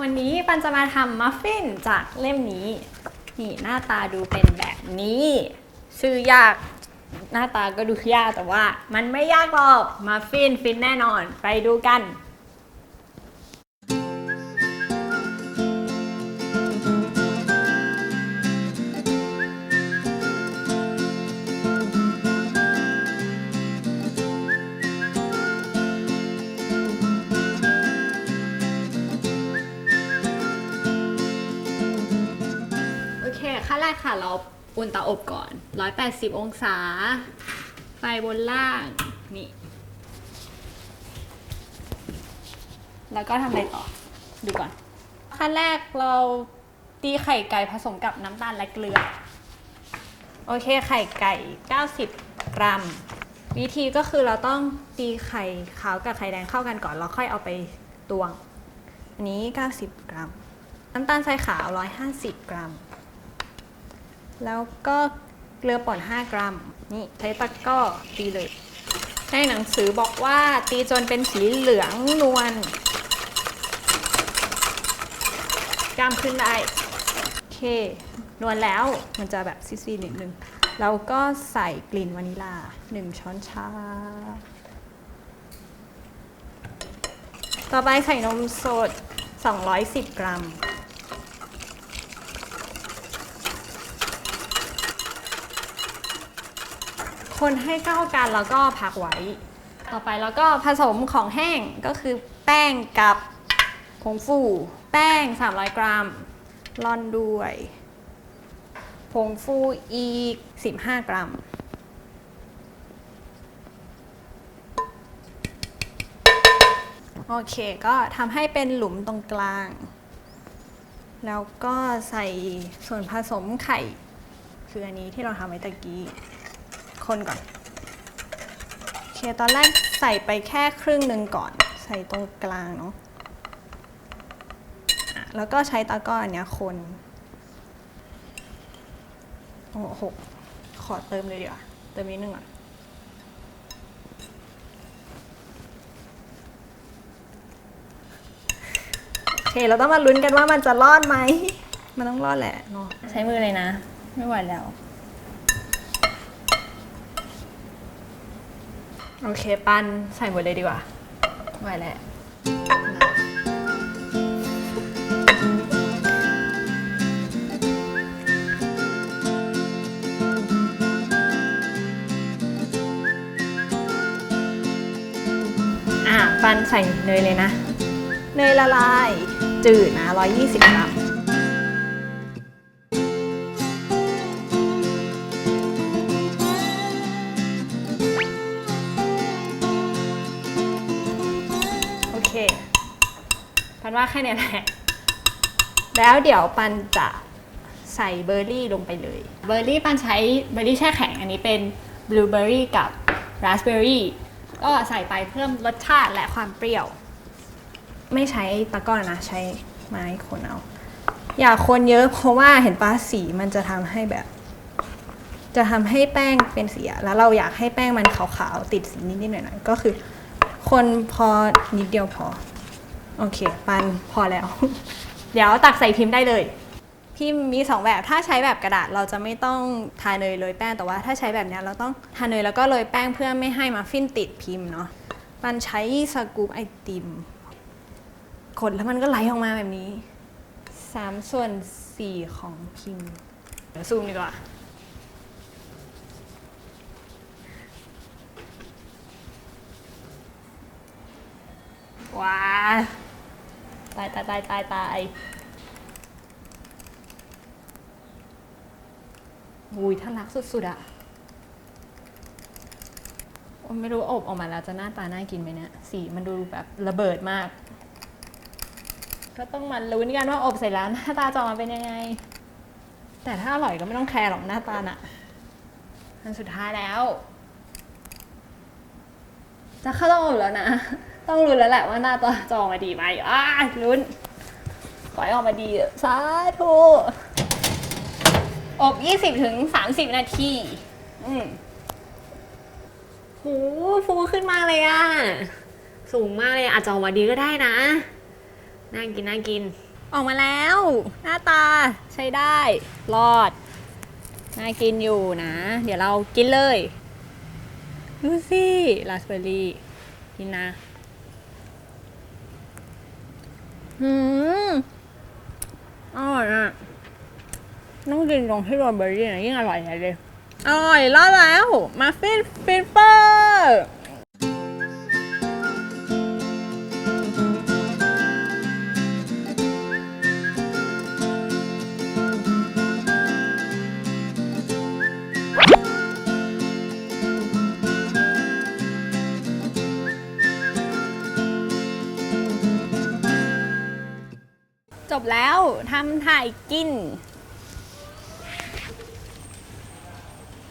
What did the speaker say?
วันนี้ปันจะมาทำมัฟฟินจากเล่มนี้ นี่หน้าตาดูเป็นแบบนี้ ชื่อยากหน้าตาก็ดูยากแต่ว่า มันไม่ยากหรอกมัฟฟินฟินแน่นอน ไปดูกัน แรกค่ะ เราอุ่นเตาอบก่อน 180 องศา ไฟบนล่าง นี่ แล้วก็ทำอะไรต่อ ดูก่อน ขั้นแรกเราตีไข่ไก่ผสมกับน้ำตาลและเกลือ โอเค ไข่ไก่ 90 กรัม วิธีก็คือเราต้องตีไข่ขาวกับไข่แดงเข้ากันก่อน แล้วค่อยเอาไปตวง อันนี้ 90 กรัม น้ำตาลทรายขาว 150 กรัม แล้วก็เกลือป่น 5 กรัม นี่ใช้ตะกร้อตีเลย ในหนังสือบอกว่าตีจนเป็นสีเหลืองนวลกล้ามขึ้นได้ โอเคนวลแล้วมันจะแบบซีดๆนิดนึงแล้วก็ใส่กลิ่นวานิลา 1 ช้อนชา ต่อไปใส่นมสด 210 กรัม คนให้เข้ากันแล้วก็พักไว้ ต่อไปแล้วก็ผสมของแห้งก็คือแป้งกับผงฟู แป้ง 300 กรัมร่อนด้วยผงฟูอีก 15 กรัม โอเค ก็ทำให้เป็นหลุมตรงกลาง แล้วก็ใส่ส่วนผสมไข่ คืออันนี้ที่เราทำไว้ตะกี้ คนก่อน โอเค ตอนแรกใส่ไปแค่ครึ่งหนึ่งก่อน ใส่ตรงกลางเนาะอะแล้วก็ใช้ตะกร้ออันเนี้ยคนโอ้โหกขอเติมเลยดีกว่าเติมนิดนึงก่อนโอเค เราต้องมาลุ้นกันว่ามันจะรอดไหม มันต้องรอดแหละเนาะใช้มือเลยนะ ไม่ไหวแล้ว โอเค ปั้นใส่หมดเลยดีกว่าไหวแล้วอะปั้นใส่เนยเลยนะ เนยละลายจืดนะ 120กรัม ปันว่าแค่นี้แหละ แล้วเดี๋ยวปันจะใส่เบอร์รี่ลงไปเลย เบอร์รี่ปันใช้เบอร์รี่แช่แข็ง อันนี้เป็นบลูเบอร์รี่กับราสเบอร์รี่ ก็ใส่ไปเพิ่มรสชาติและความเปรี้ยว ไม่ใช้ตะกร้อนะใช้ไม้คนเอา อย่าคนเยอะเพราะว่าเห็นปะสีมันจะทำให้แบบ จะทำให้แป้งเป็นสีแล้วเราอยากให้แป้งมันขาวๆติดสีนิดๆหน่อยๆก็คือ คนพอนิดเดียวพอ โอเค ปันพอแล้ว เดี๋ยวตักใส่พิมพ์ได้เลย พิมพ์มีสองแบบถ้าใช้แบบกระดาษเราจะไม่ต้องทาเนยโรยแป้งแต่ว่าถ้าใช้แบบนี้เราต้องทาเนยแล้วก็โรยแป้งเพื่อไม่ให้มาฟินติดพิมพ์เนาะปันใช้สกู๊ปไอติมคนแล้วมันก็ไหลออกมาแบบนี้สามส่วนสี่ของพิมพ์เดี๋ยวซูมดีกว่าว้า ตายตายตายตายตายอุ้ยท่ารักสุดๆอะไม่รู้อบออกมาแล้วจะหน้าตาน่ากินไหมเนี่ย สีมันดูแบบระเบิดมาก ก็ต้องมาลุ้นกันว่าอบเสร็จแล้วหน้าตาจะออกมาเป็นยังไง แต่ถ้าอร่อยก็ไม่ต้องแคร์หรอกหน้าตาน่ะอันสุดท้ายแล้ว จะเข้าต้องอบแล้วนะ ต้องลุ้นแล้วแหละว่าหน้าตาจะออกมาดีไหมอ้าลุ้น ขอให้ออกมาดีสาธุอบ 20ถึง30 นาที อืมโหฟูขึ้นมาเลยอะสูงมากเลยอาจจะออกมาดีก็ได้นะ น่ากินน่ากิน ออกมาแล้ว หน้าตาใช้ได้ รอด น่ากินอยู่นะ เดี๋ยวเรากินเลย ดูสิราสเบอร์รี่ กินนะ อืมอร่อยอะต้องกินตรงที่โรยเบอร์รี่นะยิ่งอร่อยใหญ่เลยอร่อยรอดแล้ว มาฟินฟินเปอร์ จบแล้วทำถ่ายกิน